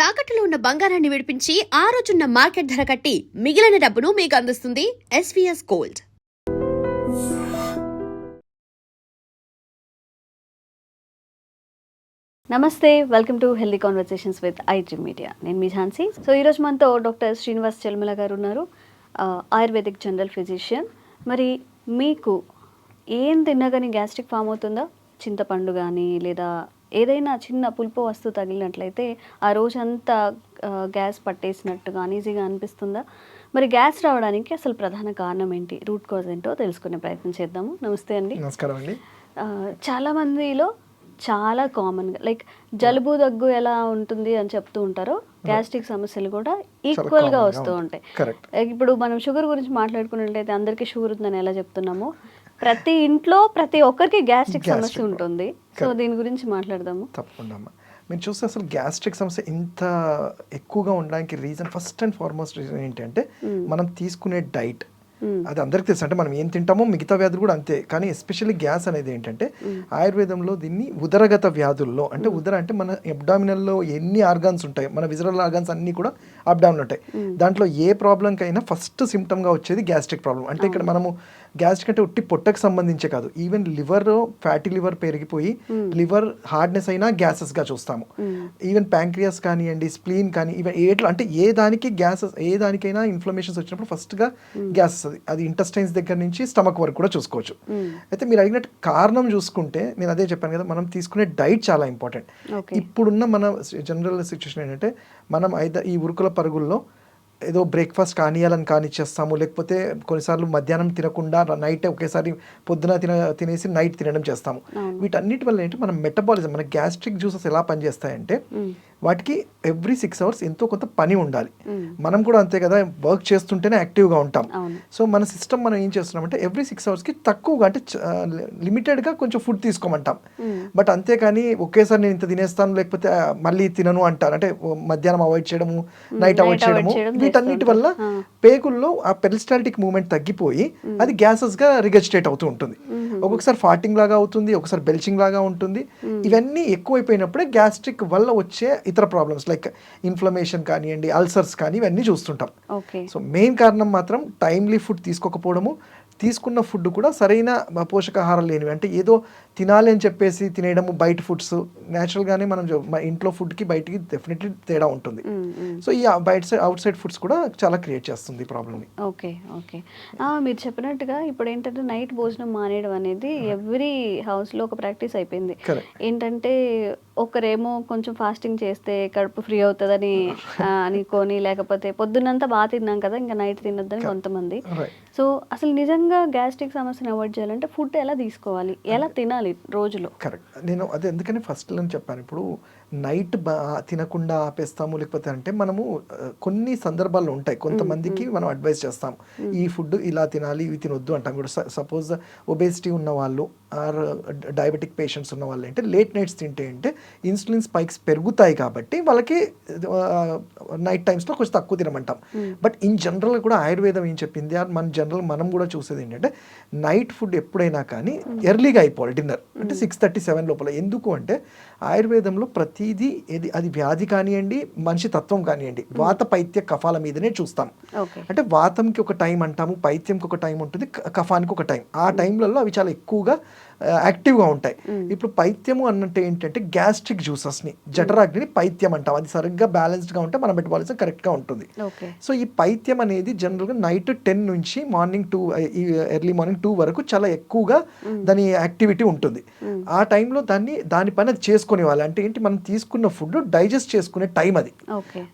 తాకట్టులో ఉన్న బంగారాన్ని విడిపించి ఆ రోజున్న మార్కెట్ ధర కట్టి మిగిలిన డబ్బును మీకు అందిస్తుంది ఎస్వీఎస్ గోల్డ్ నమస్తే welcome to healthy conversations with IG media నేను మీ ఝాన్సీ. సో ఈరోజు మనతో డాక్టర్ శ్రీనివాస్ చెల్మల గారు ఉన్నారు ఆయుర్వేదిక్ జనరల్ ఫిజిషియన్ మరి మీకు ఏం తిన్నా కానీ గ్యాస్ట్రిక్ ఫామ్ అవుతుందా? చింతపండు కానీ లేదా ఏదైనా చిన్న పులుపు వస్తువు తగిలినట్లయితే ఆ రోజంతా గ్యాస్ పట్టేసినట్టుగా అనీజీగా అనిపిస్తుందా? మరి గ్యాస్ రావడానికి అసలు ప్రధాన కారణం ఏంటి? రూట్ కాజ్ ఏంటో తెలుసుకునే ప్రయత్నం చేద్దాము. నమస్తే అండి. నమస్కారం అండి. చాలా మందిలో చాలా కామన్గా లైక్ జలుబు దగ్గు ఎలా ఉంటుంది అని చెప్తూ ఉంటారో గ్యాస్ట్రిక్ సమస్యలు కూడా ఈక్వల్గా వస్తూ ఉంటాయి. ఇప్పుడు మనం షుగర్ గురించి మాట్లాడుకున్నట్లయితే అందరికీ షుగర్ ఉందని ఎలా చెప్తున్నామో ప్రతి ఇంట్లో ప్రతి ఒక్కరికి గ్యాస్ట్రిక్ సమస్య ఉంటుంది. సో దీని గురించి మాట్లాడదాము. తప్పకుండా అమ్మా. మీరు చూస్తే అసలు గ్యాస్ట్రిక్ సమస్య ఇంత ఎక్కువగా ఉండడానికి reason first and foremost reason ఏంటంటే మనం తీసుకునే డైట్ మ్మ్. అది అందరికి తెలుసు. అంటే మనం ఏం తింటామో మిగతా వ్యాధులు కూడా అంతే. కానీ ఎస్పెషల్లీ గ్యాస్ అనేది ఏంటంటే ఆయుర్వేదంలో దీన్ని ఉదరగత వ్యాధుల్లో అంటే ఉదర అంటే మన అబ్డామినల్లో ఎన్ని ఆర్గాన్స్ ఉంటాయి మన విజరల్ ఆర్గాన్స్ అన్ని కూడా అబ్డామిన్ ఉంటాయి. దాంట్లో ఏ ప్రాబ్లంకైనా ఫస్ట్ సిమ్టమ్గా వచ్చేది గ్యాస్ట్రిక్ ప్రాబ్లం అంటే ఇక్కడ మనము గ్యాస్ట్రిక్ అంటే ఉట్టి పొట్టకు సంబంధించే కాదు. ఈవెన్ లివర్ ఫ్యాటీ లివర్ పెరిగిపోయి లివర్ హార్డ్నెస్ అయినా gases గా చూస్తాము. ఈవెన్ ప్యాంక్రియాస్ కానివ్వండి స్ప్లీన్ కానీ ఈవెన్ ఏట్లో అంటే ఏ దానికి గ్యాసెస్ ఏ దానికైనా ఇన్ఫ్లమేషన్స్ వచ్చినప్పుడు ఫస్ట్గా గ్యాస్ వస్తుంది అది. ఇంటెస్టైన్స్ దగ్గర నుంచి స్టమక్ వరకు కూడా చూసుకోవచ్చు. అయితే మీరు అడిగినట్టు కారణం చూసుకుంటే నేను అదే చెప్పాను కదా మనం తీసుకునే డైట్ చాలా ఇంపార్టెంట్ ఇప్పుడున్న మన జనరల్ సిచ్యువేషన్ ఏంటంటే మనం అయితే ఈ ఉరుకుల పరుగుల్లో ఏదో బ్రేక్ఫాస్ట్ కానియాలని కానిచ్చేస్తాము లేకపోతే కొన్నిసార్లు మధ్యాహ్నం తినకుండా నైట్ ఒకేసారి పొద్దున తిన తినేసి నైట్ తినడం చేస్తాము. వీటన్నిటి వల్ల ఏంటి? మన మెటబాలిజం మన గ్యాస్ట్రిక్ జ్యూసెస్ ఎలా పనిచేస్తాయంటే వాటికి ఎవ్రీ సిక్స్ అవర్స్ ఎంతో కొంత పని ఉండాలి. మనం కూడా అంతే కదా వర్క్ చేస్తుంటేనే యాక్టివ్గా ఉంటాం. సో మన సిస్టమ్ మనం ఏం చేస్తున్నామంటే ఎవ్రీ సిక్స్ అవర్స్కి తక్కువగా అంటే లిమిటెడ్గా కొంచెం ఫుడ్ తీసుకోమంటాం. బట్ అంతేకాని ఒకేసారి నేను ఇంత తినేస్తాను లేకపోతే మళ్ళీ తినను అంటారు. అంటే మధ్యాహ్నం అవాయిడ్ చేయడము నైట్ అవాయిడ్ చేయడము చేయడం వీటన్నిటి వల్ల పేగుల్లో ఆ పెరిస్టాల్టిక్ మూమెంట్ తగ్గిపోయి అది gases గా రిగజిటేట్ అవుతూ ఉంటుంది. ఒక్కొక్కసారి ఫార్టింగ్ లాగా అవుతుంది ఒకసారి బెల్చింగ్ లాగా ఉంటుంది. ఇవన్నీ ఎక్కువైపోయినప్పుడే గ్యాస్ట్రిక్ వల్ల వచ్చే ఇతర ప్రాబ్లమ్స్ లైక్ ఇన్ఫ్లమేషన్ కానివ్వండి అల్సర్స్ కానీ ఇవన్నీ చూస్తుంటాం. ఓకే. సో మెయిన్ కారణం మాత్రం టైమ్లీ ఫుడ్ తీసుకోకపోవడము. తీసుకున్న ఫుడ్ కూడా సరైన పోషకాహారం లేనివి. అంటే ఏదో తినాలి అని చెప్పేసి తినేయడము బయట ఫుడ్స్ న్యాచురల్గానే మనం ఇంట్లో ఫుడ్కి బయటికి డెఫినెట్లీ తేడా ఉంటుంది. సో ఈ బయట సైడ్ అవుట్ సైడ్ ఫుడ్స్ కూడా చాలా క్రియేట్ చేస్తుంది ప్రాబ్లమ్ని ఓకే ఓకే. మీరు చెప్పినట్టుగా ఇప్పుడు ఏంటంటే నైట్ భోజనం మానేయడం అనేది ఎవ్రీ హౌస్లో ఒక ప్రాక్టీస్ అయిపోయింది. ఏంటంటే ఒకరేమో కొంచెం ఫాస్టింగ్ చేస్తే కడుపు ఫ్రీ అవుతుందని అనుకొని లేకపోతే పొద్దున్నంతా బాగా తిన్నాం కదా ఇంకా నైట్ తినొద్దని కొంతమంది. సో అసలు నిజంగా గ్యాస్ట్రిక్ సమస్యను అవాయిడ్ చేయాలంటే ఫుడ్ ఎలా తీసుకోవాలి? ఎలా తినాలి రోజులో? కరెక్ట్ నేను అదే ఎందుకని ఫస్ట్ నేను చెప్పాను ఇప్పుడు నైట్ బా తినకుండా ఆపేస్తాము లేకపోతే అంటే మనము కొన్ని సందర్భాల్లో ఉంటాయి. కొంతమందికి మనం అడ్వైస్ చేస్తాం ఈ ఫుడ్ ఇలా తినాలి ఇవి తినొద్దు అంటాం. కూడా సపోజ్ ఒబేసిటీ ఉన్న వాళ్ళు ఆర్ డయాబెటిక్ పేషెంట్స్ ఉన్న వాళ్ళు అంటే లేట్ నైట్స్ తింటే అంటే ఇన్సులిన్ స్పైక్స్ పెరుగుతాయి కాబట్టి వాళ్ళకి నైట్ టైమ్స్లో కొంచెం తక్కువ తినమంటాం. బట్ ఇన్ జనరల్ కూడా ఆయుర్వేదం ఏం చెప్పింది? ఆర్ మన జనరల్ మనం కూడా చూసేది ఏంటంటే నైట్ ఫుడ్ ఎప్పుడైనా కానీ ఎర్లీగా అయిపోవాలి డిన్నర్. అంటే సిక్స్ థర్టీ సెవెన్ లోపల. ఎందుకు అంటే ఆయుర్వేదంలో ప్రతిదీ ఏది అది వ్యాధి కానివ్వండి మనిషి తత్వం కానివ్వండి వాత పైత్య కఫాల మీదనే చూస్తాం. అంటే వాతంకి ఒక టైం అంటాము పైత్యంకి ఒక టైం ఉంటుంది కఫానికి ఒక టైం. ఆ టైంలలో అవి చాలా ఎక్కువగా యాక్టివ్గా ఉంటాయి. ఇప్పుడు పైత్యము అన్నట్టు ఏంటంటే గ్యాస్ట్రిక్ జ్యూసెస్ని జఠరాగ్ని పైత్యం అంటాం. అది సరిగ్గా బ్యాలెన్స్డ్గా ఉంటే మన మెటబాలిజం కరెక్ట్గా ఉంటుంది. సో ఈ పైత్యం అనేది జనరల్గా నైట్ టెన్ నుంచి మార్నింగ్ టూ ఈ ఎర్లీ మార్నింగ్ టూ వరకు చాలా ఎక్కువగా దాని యాక్టివిటీ ఉంటుంది. ఆ టైంలో దాన్ని దాని పని అది చేసుకునే వాళ్ళు. అంటే ఏంటి? మనం తీసుకున్న ఫుడ్ డైజెస్ట్ చేసుకునే టైం అది.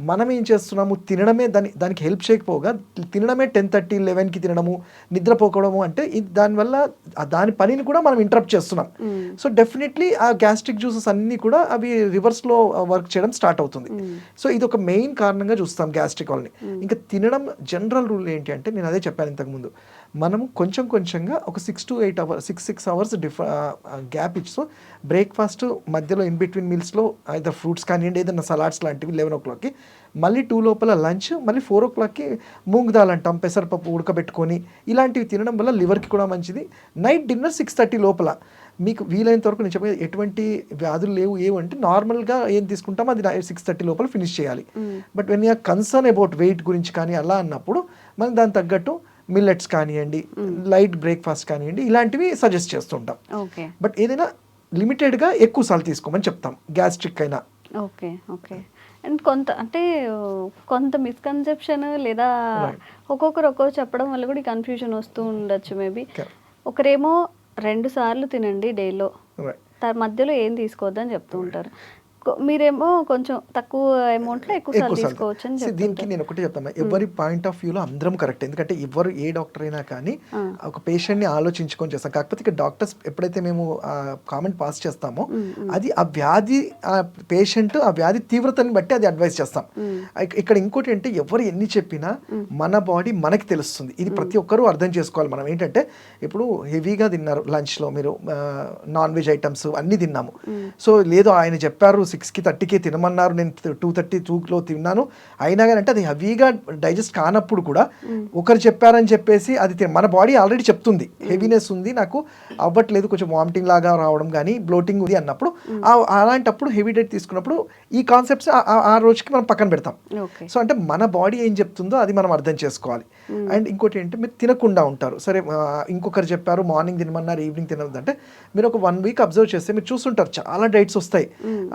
మనం ఏం చేస్తున్నాము? తినడమే దాని దానికి హెల్ప్ చేయకపోగా తినడమే టెన్ థర్టీ లెవెన్కి తినడము నిద్రపోకడము అంటే దానివల్ల దాని పనిని కూడా మనం ఇంటరప్ట్ చేస్తున్నాం. సో డెఫినెట్లీ ఆ గ్యాస్ట్రిక్ జ్యూసెస్ అన్నీ కూడా అవి రివర్స్లో వర్క్ చేయడం స్టార్ట్ అవుతుంది. సో ఇది ఒక మెయిన్ కారణంగా చూస్తాం గ్యాస్ట్రిక్ వాళ్ళని ఇంకా తినడం జనరల్ రూల్ ఏంటి అంటే నేను అదే చెప్పాను ఇంతకుముందు మనము కొంచెం కొంచెంగా ఒక six to eight hours six six hours డిఫ gap ఇచ్చు బ్రేక్ఫాస్ట్ మధ్యలో ఇన్ బిట్వీన్ మీల్స్లో అయితే ఫ్రూట్స్ కానివ్వండి ఏదైనా సలాడ్స్ లాంటివి లెవెన్ ఓ క్లాక్కి మళ్ళీ టూ లోపల లంచ్ మళ్ళీ ఫోర్ ఓ క్లాక్కి మూంగ్ దాల్ అంటాం పెసరపప్పు ఉడకబెట్టుకొని ఇలాంటివి తినడం వల్ల లివర్కి కూడా మంచిది. నైట్ డిన్నర్ సిక్స్ థర్టీ లోపల. మీకు వీలైనంత వరకు నేను చెప్పే ఎటువంటి వ్యాధులు లేవు ఏవు అంటే నార్మల్గా ఏం తీసుకుంటామో అది సిక్స్ థర్టీ లోపల ఫినిష్ చేయాలి. But when you're concern about weight గురించి కానీ అలా అన్నప్పుడు మనం దానికి తగ్గట్టు మిల్లెట్స్ కానివ్వండి లైట్ బ్రేక్ఫాస్ట్ కానివ్వండి ఇలాంటివి సజెస్ట్ చేస్తుంటాం. ఓకే. బట్ ఏదైనా లిమిటెడ్గా ఎక్కువ సార్లు తీసుకోమని చెప్తాం. గ్యాస్ట్రిక్ అయినా. Okay okay. అండ్ కొంత అంటే కొంత మిస్కన్సెప్షన్ లేదా. ఒక్కొక్కరు ఒక్కొక్కరు చెప్పడం వల్ల కూడా కన్ఫ్యూజన్ వస్తూ ఉండొచ్చు మేబీ. ఒకరేమో రెండు సార్లు తినండి డేలో. మధ్యలో ఏం తీసుకోవద్దని చెప్తూ ఉంటారు. మీరేమో కొంచెం తక్కువ అమౌంట్లో ఎక్కువ తీసుకోవచ్చు అని దీనికి నేను ఒకటి చెప్తాను ఎవరి పాయింట్ ఆఫ్ వ్యూలో అందరం కరెక్ట్ ఎందుకంటే ఎవరు ఏ డాక్టర్ అయినా కానీ ఒక పేషెంట్ని ఆలోచించుకొని చేస్తాం. కాకపోతే ఇక్కడ డాక్టర్స్ ఎప్పుడైతే మేము కామెంట్ పాస్ చేస్తామో అది ఆ వ్యాధి ఆ పేషెంట్ ఆ వ్యాధి తీవ్రతని బట్టి అది అడ్వైస్ చేస్తాం. ఇక- ఇక్కడ ఇంకోటి అంటే ఎవరు ఎన్ని చెప్పినా మన బాడీ మనకి తెలుస్తుంది. ఇది ప్రతి ఒక్కరూ అర్థం చేసుకోవాలి మనం. ఏంటంటే ఇప్పుడు హెవీగా తిన్నారు lunch లో మీరు నాన్ వెజ్ ఐటమ్స్ అన్ని తిన్నాము. సో లేదు ఆయన చెప్పారు సిక్స్కి థర్టీకి తినమన్నారు. నేను టూ థర్టీ టూలో తిన్నాను. అయినా కానీ అంటే అది హెవీగా డైజెస్ట్ కానప్పుడు కూడా ఒకరు చెప్పారని చెప్పేసి అది మన బాడీ ఆల్రెడీ చెప్తుంది. హెవీనెస్ ఉంది నాకు అవ్వట్లేదు కొంచెం వామిటింగ్ లాగా రావడం కానీ బ్లోటింగ్ ఉంది అన్నప్పుడు అలాంటప్పుడు హెవీ డైట్ తీసుకున్నప్పుడు ఈ కాన్సెప్ట్స్ ఆ రోజుకి మనం పక్కన పెడతాం. సో అంటే మన బాడీ ఏం చెప్తుందో అది మనం అర్థం చేసుకోవాలి. అండ్ ఇంకోటి ఏంటి మీరు తినకుండా ఉంటారు. సరే ఇంకొకరు చెప్పారు మార్నింగ్ తినమన్నారు ఈవినింగ్ తినవద్దు అంటే మీరు ఒక వన్ వీక్ అబ్జర్వ్ చేస్తే మీరు చూస్తుంటారు. చాలా డైట్స్ వస్తాయి.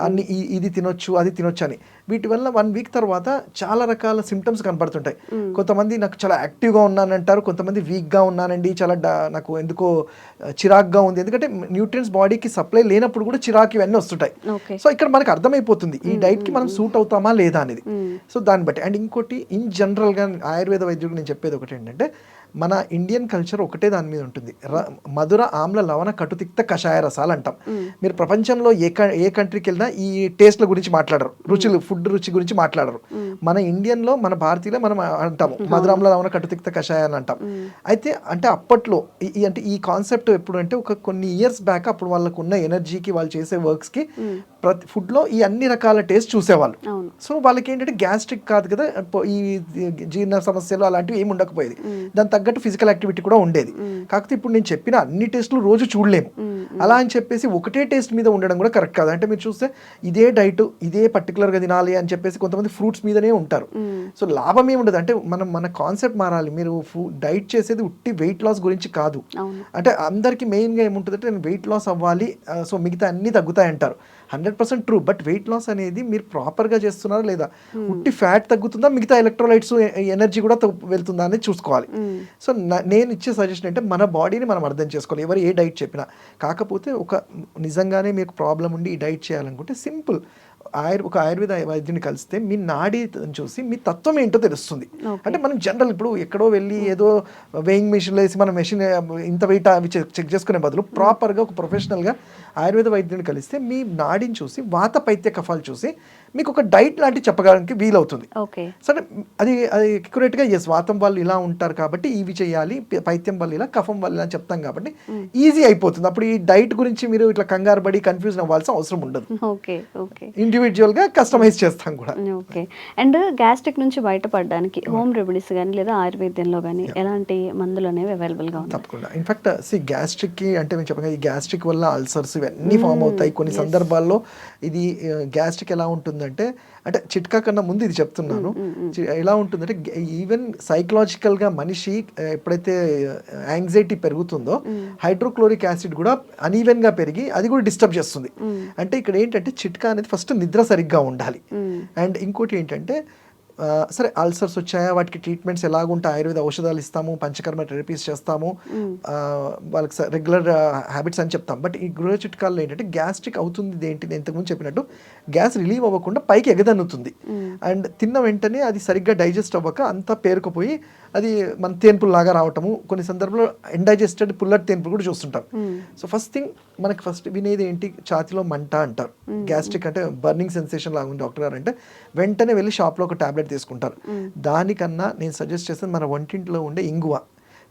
అన్ని ఇది తినొచ్చు అది తినొచ్చు అని. వీటి వల్ల వన్ వీక్ తర్వాత చాలా రకాల సిమ్టమ్స్ కనబడుతుంటాయి. కొంతమంది నాకు చాలా యాక్టివ్గా ఉన్నానంటారు కొంతమంది వీక్గా ఉన్నానండి చాలా డా- నాకు ఎందుకో ఆ, చిరాగ్గా ఉంది. ఎందుకంటే న్యూట్రియన్స్ బాడీకి సప్లై లేనప్పుడు కూడా చిరాకు ఇవన్నీ వస్తుంటాయి. సో ఇక్కడ మనకు అర్థమైపోతుంది ఈ డైట్కి మనం సూట్ అవుతామా లేదా అనేది. సో దాన్ని బట్టి. అండ్ ఇంకోటి ఇన్ జనరల్గా ఆయుర్వేద వైద్యుడు నేను చెప్పేది ఒకటి ఏంటంటే మన ఇండియన్ కల్చర్ ఒకటే దాని మీద ఉంటుంది. మధుర ఆమ్ల లవణ కటుతిక్త కషాయ రసాలు అంటాం. మీరు ప్రపంచంలో ఏ ఏ కంట్రీకి వెళ్ళినా ఈ టేస్ట్ల గురించి మాట్లాడరు. రుచులు ఫుడ్ రుచి గురించి మాట్లాడరు. మన ఇండియన్లో మన భారతీయులో మనం అంటాము. మధురామ్ల లవణ కటుతిక్త కషాయ అని అంటాం. అయితే అంటే అప్పట్లో ఈ- అంటే ఈ కాన్సెప్ట్ ఎప్పుడు అంటే ఒక కొన్ని ఇయర్స్ బ్యాక్ అప్పుడు వాళ్ళకు ఉన్న ఎనర్జీకి వాళ్ళు చేసే వర్క్స్కి ప్రతి ఫుడ్లో ఈ అన్ని రకాల టేస్ట్ చూసేవాళ్ళు. సో వాళ్ళకి ఏంటంటే గ్యాస్ట్రిక్ కాదు కదా ఈ జీర్ణ సమస్యలు అలాంటివి ఏమి ఉండకపోయేది. దాని తగ్గట్టు ఫిజికల్ యాక్టివిటీ కూడా ఉండేది. కాకపోతే ఇప్పుడు నేను చెప్పిన అన్ని టేస్ట్లు రోజు చూడలేము. అలా అని చెప్పేసి ఒకటే టేస్ట్ మీద ఉండడం కూడా కరెక్ట్ కాదు. అంటే మీరు చూస్తే ఇదే డైట్ ఇదే పర్టికులర్గా తినాలి అని చెప్పేసి కొంతమంది ఫ్రూట్స్ మీదనే ఉంటారు. సో లాభం ఏమి ఉండదు. అంటే మనం మన కాన్సెప్ట్ మారాలి. మీరు డైట్ చేసేది ఉట్టి వెయిట్ లాస్ గురించి కాదు. అంటే అందరికి మెయిన్గా ఏముంటుందంటే నేను వెయిట్ లాస్ అవ్వాలి. సో మిగతా అన్ని తగ్గుతాయి అంటారు hundred percent true but weight loss అనేది మీరు ప్రాపర్గా చేస్తున్నారా లేదా? ఉట్టి ఫ్యాట్ తగ్గుతుందా? మిగతా ఎలక్ట్రోలైట్స్ ఎనర్జీ కూడా వెళ్తుందా అనేది చూసుకోవాలి. సో నా- నేను ఇచ్చే సజెషన్ అంటే మన బాడీని మనం అర్థం చేసుకోవాలి. ఎవరు ఏ డైట్ చెప్పినా. కాకపోతే ఒక నిజంగానే మీకు ప్రాబ్లం ఉండి ఈ డైట్ చేయాలనుకుంటే సింపుల్ ఆయుర్ ఒక ఆయుర్వేద వైద్యుని కలిస్తే మీ నాడీ చూసి మీ తత్వం ఏంటో తెలుస్తుంది. అంటే మనం జనరల్ ఇప్పుడు ఎక్కడో వెళ్ళి ఏదో వెయింగ్ మెషిన్లో వేసి మన మెషిన్ ఇంత వెయిట్ అవి చెక్ చెక్ చేసుకునే బదులు ప్రాపర్గా ఒక ప్రొఫెషనల్గా ఆయుర్వేద వైద్యుని కలిస్తే మీ నాడిని చూసి వాత పైత్య కఫాలు చూసి మీకు ఒక డైట్ లాంటివి చెప్పడానికి వీలవుతుంది. ఓకే. సరే అది అది అక్యురేట్గా ఎస్ వాతం వాళ్ళు ఇలా ఉంటారు కాబట్టి ఇవి చేయాలి పైత్యం వాళ్ళు ఇలా కఫం వాళ్ళు ఇలా చెప్తాం కాబట్టి ఈజీ అయిపోతుంది. అప్పుడు ఈ డైట్ గురించి మీరు ఇట్లా కంగారు పడి కన్ఫ్యూజన్ అవ్వాల్సిన అవసరం ఉండదు. Okay okay. ఇండివిజువల్గా కస్టమైజ్ చేస్తాం కూడా. ఓకే. అండ్ గ్యాస్ట్రిక్ నుంచి బయటపడడానికి హోమ్ రెమెడీస్ కానీ లేదా ఆయుర్వేదంలో కానీ ఎలాంటి మందులు అనేవి అవైలబుల్గా తప్పకుండా. ఇన్ఫాక్ట్ సి గ్యాస్ట్రిక్కి అంటే మేము చెప్పగా ఈ గ్యాస్ట్రిక్ వల్ల అల్సర్స్ ఇవన్నీ ఫామ్ అవుతాయి. కొన్ని సందర్భాల్లో ఇది గ్యాస్ట్రిక్ ఎలా ఉంటుందంటే అంటే చిట్కా కన్నా ముందు ఇది చెప్తున్నాను. చి- ఎలా ఉంటుందంటే ఈవెన్ సైకలాజికల్గా మనిషి ఎప్పుడైతే యాంగ్జైటీ పెరుగుతుందో హైడ్రోక్లోరిక్ యాసిడ్ కూడా uneven గా పెరిగి అది కూడా డిస్టర్బ్ చేస్తుంది. అంటే ఇక్కడ ఏంటంటే చిట్కా అనేది ఫస్ట్ నిద్ర సరిగ్గా ఉండాలి. అండ్ ఇంకోటి ఏంటంటే సరే అల్సర్స్ వచ్చాయా? వాటికి ట్రీట్మెంట్స్ ఎలాగుంటాయి? ఆయుర్వేద ఔషధాలు ఇస్తాము పంచకర్మ థెరపీస్ చేస్తాము. వాళ్ళకి రెగ్యులర్ హ్యాబిట్స్ అని చెప్తాం. బట్ ఈ గృహ చిట్కాల్లో ఏంటంటే గ్యాస్ట్రిక్ అవుతుంది ఏంటి నేను ఇంతకుముందు చెప్పినట్టు గ్యాస్ రిలీవ్ అవ్వకుండా పైకి ఎగదన్నుతుంది. అండ్ తిన్న వెంటనే అది సరిగ్గా డైజెస్ట్ అవ్వక అంతా పేరుకుపోయి అది మన తేన్పులు లాగా రావటము కొన్ని సందర్భంలో ఎండైజెస్టెడ్ పుల్లటి తేన్పులు కూడా చూస్తుంటాం. సో ఫస్ట్ థింగ్ మనకి ఫస్ట్ వినేది ఏంటి? ఛాతిలో మంట అంటారు. గ్యాస్ట్రిక్ అంటే బర్నింగ్ సెన్సేషన్ లాగా ఉంది డాక్టర్ గారు అంటే వెంటనే వెళ్ళి షాప్లో ఒక టాబ్లెట్ తీసుకుంటారు. దానికన్నా నేను సజెస్ట్ చేసేది మన వంటింట్లో ఉండే ఇంగువ.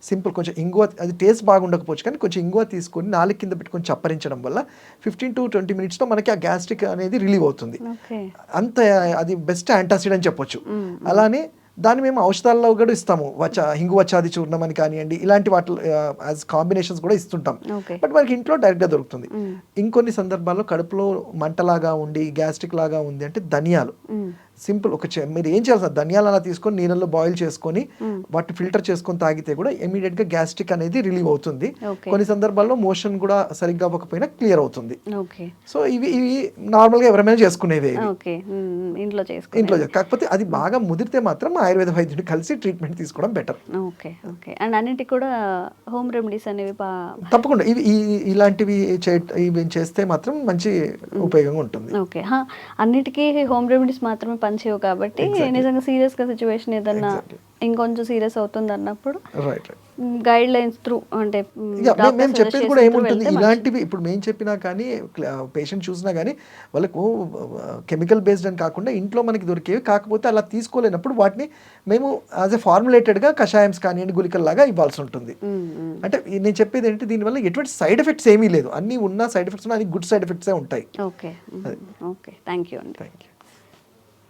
సింపుల్ కొంచెం ఇంగువ అది టేస్ట్ బాగుండకపోవచ్చు కానీ కొంచెం ఇంగువ తీసుకొని నాలుగు కింద పెట్టుకొని చప్పరించడం వల్ల ఫిఫ్టీన్ టు ట్వంటీ మినిట్స్లో మనకి ఆ గ్యాస్ట్రిక్ అనేది రిలీవ్ అవుతుంది. అంత అది బెస్ట్ యాంటాసిడ్ అని చెప్పొచ్చు. అలానే దాన్ని మేము ఔషధాల్లో కూడా ఇస్తాము. వచ్చ హింగు వచ్చాది చూర్ణం అని కానివ్వండి ఇలాంటి వాటి యాజ్ కాంబినేషన్స్ కూడా ఇస్తుంటాం. బట్ మనకి ఇంట్లో డైరెక్ట్గా దొరుకుతుంది. ఇంకొన్ని సందర్భాల్లో కడుపులో మంటలాగా ఉండి గ్యాస్ట్రిక్ లాగా ఉంది అంటే ధనియాలు. సింపుల్ ఒక మీరు ఏం చేయాలి సార్ ధనియాలు అలా తీసుకొని నీళ్ళలో బాయిల్ చేసుకొని వాటి ఫిల్టర్ చేసుకొని తాగితే కూడా ఇమీడియట్గా గ్యాస్ట్రిక్ అనేది రిలీవ్ అవుతుంది. కొన్ని సందర్భాల్లో మోషన్ కూడా సరిగ్గా అవ్వకపోయినా క్లియర్ అవుతుంది. ఓకే సో ఇవి ఇవి నార్మల్గా ఎవరైనా చేసుకునేవి మ్మ్. ఇంట్లో ఇంట్లో కాకపోతే అది బాగా ముదిరితే మాత్రం ఆయుర్వేద వైద్యుని కలిసి ట్రీట్మెంట్ తీసుకోవడం బెటర్ ఓకే ఓకే అండ్ అన్నిటికి కూడా హోమ్ రెమెడీస్ అనేవి తప్పకుండా. ఇవి ఇలాంటివి ఇవి చేస్తే మాత్రం మంచి ఉపయోగంగా ఉంటుంది. ఓకే అన్నిటికీ హోమ్ రెమెడీస్ మాత్రమే పనిచేయవు కాబట్టి నిజంగా సీరియస్గా సిచ్యువేషన్ ఏదన్నా ఇంకొంచెం సీరియస్ అవుతుంది అన్నప్పుడు గైడ్ లైన్స్ త్రూ అంటే మేము- చెప్పేది కూడా ఏముంటుంది? ఇలాంటివి ఇప్పుడు మేము చెప్పినా కానీ పేషెంట్ చూసినా కానీ వాళ్ళకు కెమికల్ బేస్డ్ అని కాకుండా ఇంట్లో మనకి దొరికేవి. కాకపోతే అలా తీసుకోలేనప్పుడు వాటిని మేము యాజ్ ఎ ఫార్ములేటెడ్గా కషాయమ్స్ కానివ్వండి గుళికల్లాగా ఇవ్వాల్సి ఉంటుంది. అంటే నేను చెప్పేది ఏంటి? దీనివల్ల ఎటువంటి సైడ్ ఎఫెక్ట్స్ ఏమీ లేదు. అన్ని ఉన్న సైడ్ ఎఫెక్ట్స్ అన్ని గుడ్ సైడ్ ఎఫెక్ట్సే ఉంటాయి. ఓకే ఓకే థ్యాంక్ యూ అండి. Thank you